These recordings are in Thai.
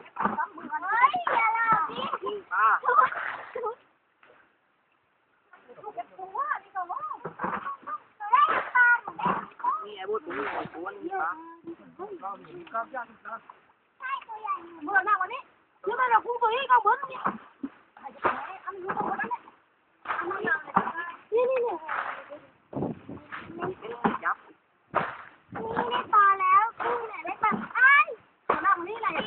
อย่าหลอกพี่นี่ปลา นี่ไอ้พวกตัวนี้ไอ้ตัวนี้ปลา เมื่อหน้าวันนี้เมื่อเราคู่ตัวนี้ก็เหมือนนี่นี่นี่นี่ ยับ นี่ได้ปลาแล้วกุ้งเนี่ยได้ปลาไอ้หน้าวันนี้อะไร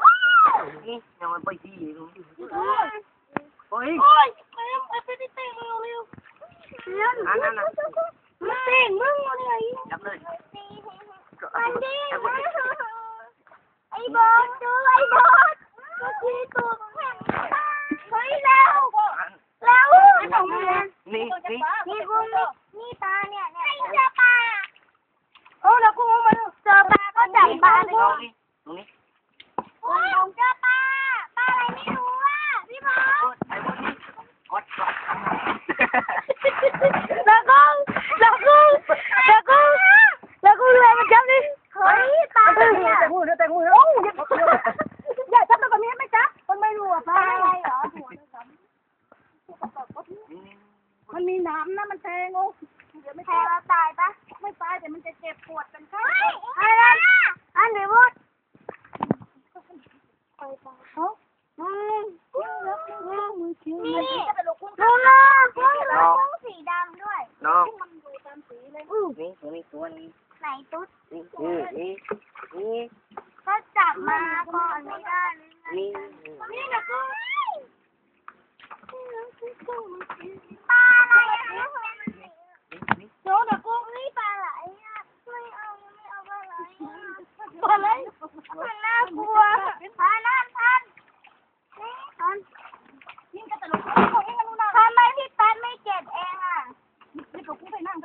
ว้าว นี่ยัง มันไปที่ตรงนี้โอ้ยโอ้ยเต็มไปไปเต็มเร็วเร็วเร็วอันนั้นนะมันเต็มมึงอะไรจับเลยมันดีไอ้บอลดูไอ้บอลก็คือตัวแข็งเฮ้ยเร็วเร็วไอ้ของมึงนี่นี่นี่กูนี่ปลาเนี่ยเนี่ยเจอปลาโอ้แล้วกูมันเจอปลาก็จับปลาเลย ตรงนี้ตรงนี้ โอ้ยผมเจอปลาปลาอะไรไม่รู้อะพี่บอล ไอ้พวกนี้กดกด แล้วก็แล้วก็แล้วก็แล้วก็เลยมันจับดิเฮ้ยปลาเนี่ย แต่งูแต่งูโอ้ย อย่าจับตัวแบบนี้ไม่จับมันไม่รู้อะปลาอะไรเหรอ มันมีน้ำนะมันแทงโอ้เดี๋ยวไม่แทงเราตายปะไม่ตายแต่มันจะเจ็บปวดเป็นไข้อะไรอันเดี๋ยวพูดนี่นี่กุ้งกุ้งกุ้งสีดำด้วยน้องมันดูตามสีเลยนี่ตัวนี้ตัวนี้ไหนตุ๊ดนี่นี่นี่นี่ก็จับมาก่อนไม่ได้นี่นี่นะกุ้งปลาอะไรอะ นี่ โจ้นะกุ้งนี่ปลาไหลอะไม่เอาไม่เอาปลาไหลปลาไหลมันน่ากลัวปลาน้ำพันนี่พันนี่ก็ตลกของนี่มันรู้นะทำไมพี่ปันไม่เก็บเองอะนี่ก็กุ้งไปนั่งไป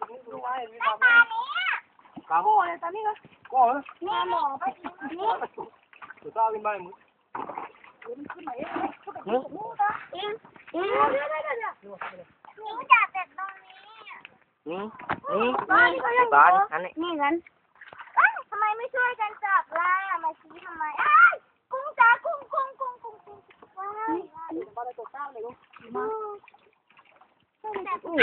ก็ได้หมดเอาตรงนี้ดูไว้ไอ้ปลาเนี้ยกาโม่เลยตอนนี้ก็ก็เหรอนี่หมอไปนี่ตัวตาขึ้นมาหมดอิงอิงอิงนิ้วจับแต่ตรงนี้นี่นี่บ้านอันนี้นี่กันเอ้ยทำไมไม่ช่วยกันจับล่ะมาชี้ทำไมเอ้ยกุ้งจ้ากุ้งกุ้งกุ้งกุ้งกุ้งว้ายว้ายแต่กุ้ง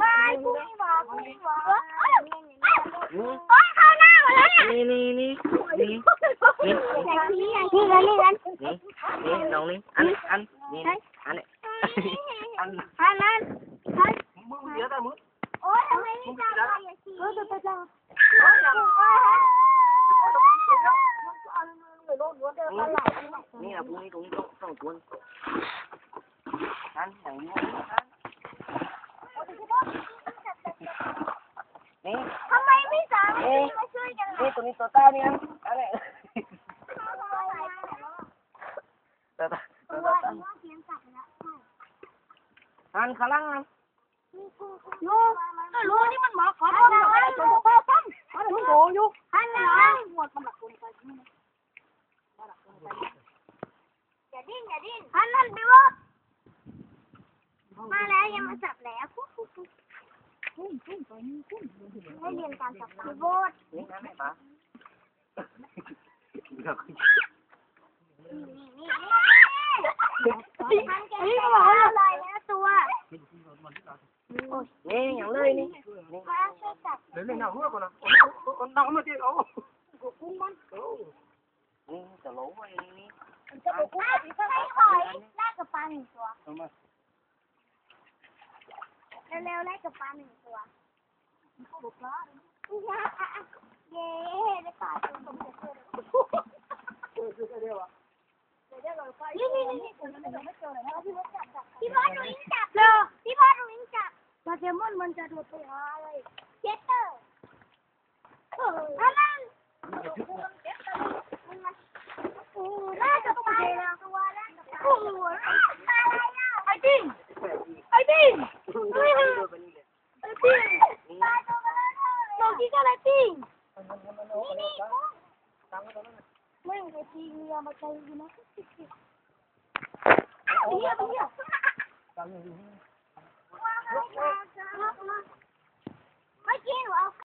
ว้ายกุ้งหวานกุ้งหวานโอ๊ยเข้าหน้าห มดแล้วเนี่ยนี่นี่นี่นี่อย่างนี้อย่างนี้กันนี่กันนี่นี่ตรง นี้อันนี้อันนี่อันนี้อันอันนั้นอันมึงเดี๋ยวแต่มึงโอ๊ยทำไมไม่จับล่ะอย่าชี้เออจะไปจับนี่อะพวกนี้ตรงนี้ต้องต้องตัวอันอย่างนี้นี่ทำไมไม่สามารถมาช่วยกันนี่ตัวนี้ตัวตาเนี่ยอันนี้ตัวตาตัวตาอันข้างล่างรู้ก็รู้นี่มันหมาขอโทษนะไอ้ตัวพ่อซ้ำอันนี้โดอยู่อันนั้นหมดมันหลักคนไปอย่าดิ้นอย่าดิ้นอันนั้นไปวะมาแล้วยังมาจับแล้ว ให้เรียนการจับปลาโบดนี่นั่นไหนปะนี่นี่นี่มันจะเป็นอะไรนะตัวนี่อย่างเลยนี่มาช่วยจับเดี๋ยวเล่นหนังเมื่อก่อนนะคนดังมาเจ๊เอากุ้งมันนี่จะล้มไว้นี่จะไปกุ้งให้หอยแลกกับปลาหนึ่งตัวทำไม เร็วๆแลกกับปลาหนึ่งตัวเย้ได้ปลาตัวสมเด็จเลยนี่นี่นี่ผมยังไม่เจอเลยนะพี่พ่บจับพี่พ่อดูอิงจับเลยพี่พ่อดูอิงจับปลาแซลมอนมันจะโดดไปหาอะไรเจสเตอร์ tayo gumagasik eh. Ah! Biya! Biya! Kaya yun. Kaya yun.